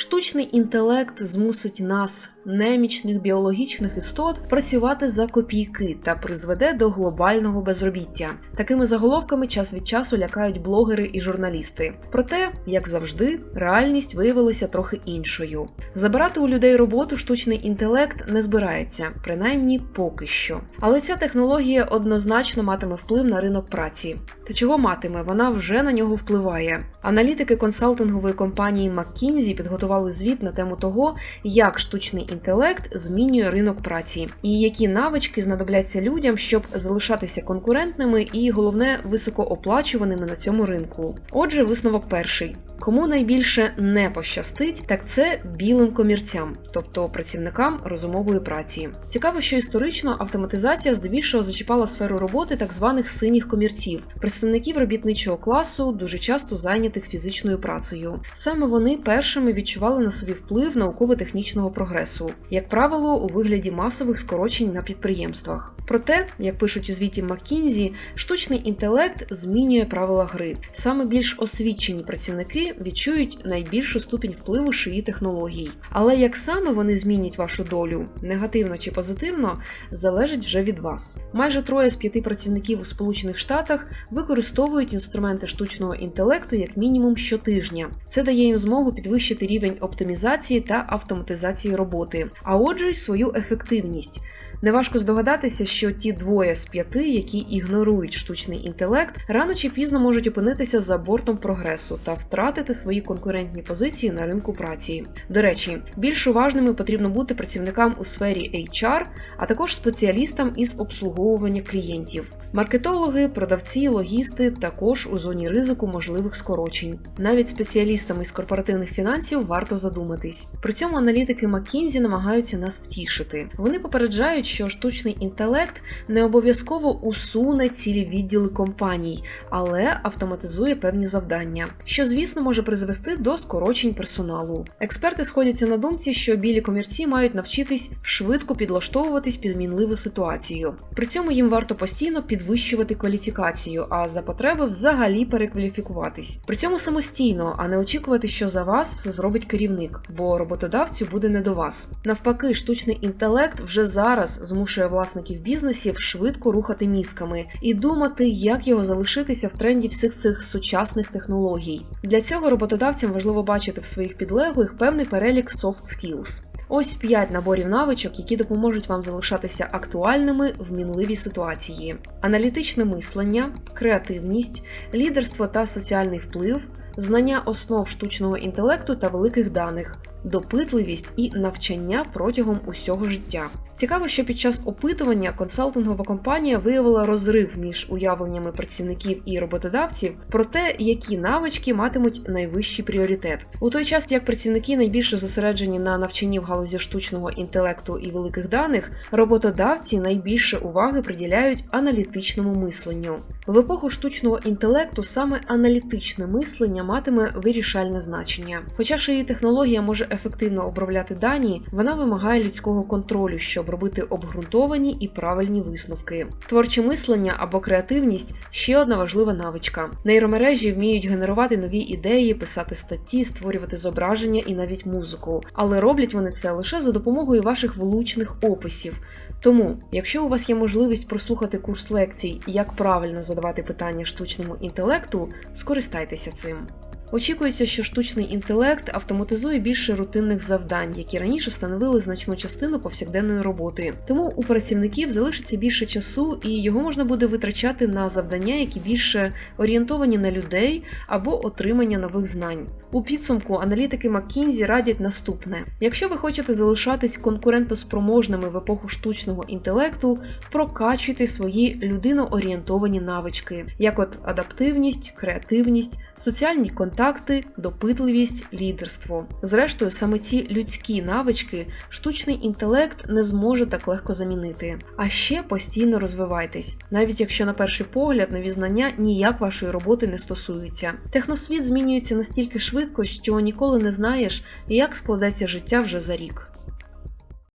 Штучний інтелект змусить нас, немічних біологічних істот, працювати за копійки та призведе до глобального безробіття. Такими заголовками час від часу лякають блогери і журналісти. Проте, як завжди, реальність виявилася трохи іншою. Забирати у людей роботу штучний інтелект не збирається, принаймні поки що. Але ця технологія однозначно матиме вплив на ринок праці. Та чого матиме? Вона вже на нього впливає. Аналітики консалтингової компанії McKinsey підготували звіт на тему того, як штучний інтелект змінює ринок праці, і які навички знадобляться людям, щоб залишатися конкурентними і головне високооплачуваними на цьому ринку. Отже, висновок перший. Кому найбільше не пощастить, так це білим комірцям, тобто працівникам розумової праці. Цікаво, що історично автоматизація здебільшого зачіпала сферу роботи так званих синіх комірців, представників робітничого класу, дуже часто зайнятих фізичною працею. Саме вони першими відчували на собі вплив науково-технічного прогресу, як правило, у вигляді масових скорочень на підприємствах. Проте, як пишуть у звіті McKinsey, штучний інтелект змінює правила гри. Саме більш освічені працівники відчують найбільшу ступінь впливу шиї технологій. Але як саме вони змінять вашу долю, негативно чи позитивно, залежить вже від вас. Майже троє з п'яти працівників у Сполучених Штатах використовують інструменти штучного інтелекту як мінімум щотижня. Це дає їм змогу підвищити рівень оптимізації та автоматизації роботи, а отже, й свою ефективність. Неважко здогадатися, що ті двоє з п'яти, які ігнорують штучний інтелект, рано чи пізно можуть опинитися за бортом прогресу та втратити свої конкурентні позиції на ринку праці. До речі, більш уважними потрібно бути працівникам у сфері HR, а також спеціалістам із обслуговування клієнтів. Маркетологи, продавці, логісти також у зоні ризику можливих скорочень. Навіть спеціалістам із корпоративних фінансів варто задуматись. При цьому аналітики McKinsey намагаються нас втішити. Вони попереджають, що штучний інтелект не обов'язково усуне цілі відділи компаній, але автоматизує певні завдання, що, звісно, може призвести до скорочень персоналу. Експерти сходяться на думці, що білі комірці мають навчитись швидко підлаштовуватись під мінливу ситуацію. При цьому їм варто постійно підвищувати кваліфікацію, а за потреби взагалі перекваліфікуватись. При цьому самостійно, а не очікувати, що за вас все зробить керівник, бо роботодавцю буде не до вас. Навпаки, штучний інтелект вже зараз змушує власників бізнесів швидко рухати мізками і думати, як його залишитися в тренді всіх цих сучасних технологій. Для цього роботодавцям важливо бачити в своїх підлеглих певний перелік soft skills. Ось 5 наборів навичок, які допоможуть вам залишатися актуальними в мінливій ситуації: аналітичне мислення, креативність, лідерство та соціальний вплив, знання основ штучного інтелекту та великих даних, допитливість і навчання протягом усього життя. Цікаво, що під час опитування консалтингова компанія виявила розрив між уявленнями працівників і роботодавців про те, які навички матимуть найвищий пріоритет. У той час як працівники найбільше зосереджені на навчанні в галузі штучного інтелекту і великих даних, роботодавці найбільше уваги приділяють аналітичному мисленню. В епоху штучного інтелекту саме аналітичне мислення матиме вирішальне значення. Хоча ж її технологія може ефективно обробляти дані, вона вимагає людського контролю, щоб робити обґрунтовані і правильні висновки. Творче мислення або креативність ще одна важлива навичка. Нейромережі вміють генерувати нові ідеї, писати статті, створювати зображення і навіть музику, але роблять вони це лише за допомогою ваших влучних описів. Тому, якщо у вас є можливість прослухати курс лекцій, як правильно задавати питання штучному інтелекту, скористайтеся цим. Очікується, що штучний інтелект автоматизує більше рутинних завдань, які раніше становили значну частину повсякденної роботи. Тому у працівників залишиться більше часу, і його можна буде витрачати на завдання, які більше орієнтовані на людей або отримання нових знань. У підсумку аналітики McKinsey радять наступне: якщо ви хочете залишатись конкурентоспроможними в епоху штучного інтелекту, прокачуйте свої людиноорієнтовані навички, як от адаптивність, креативність, соціальні контакти, допитливість, лідерство. Зрештою, саме ці людські навички штучний інтелект не зможе так легко замінити. А ще постійно розвивайтесь, навіть якщо на перший погляд нові знання ніяк вашої роботи не стосуються. Техносвіт змінюється настільки швидко, що ніколи не знаєш, як складеться життя вже за рік.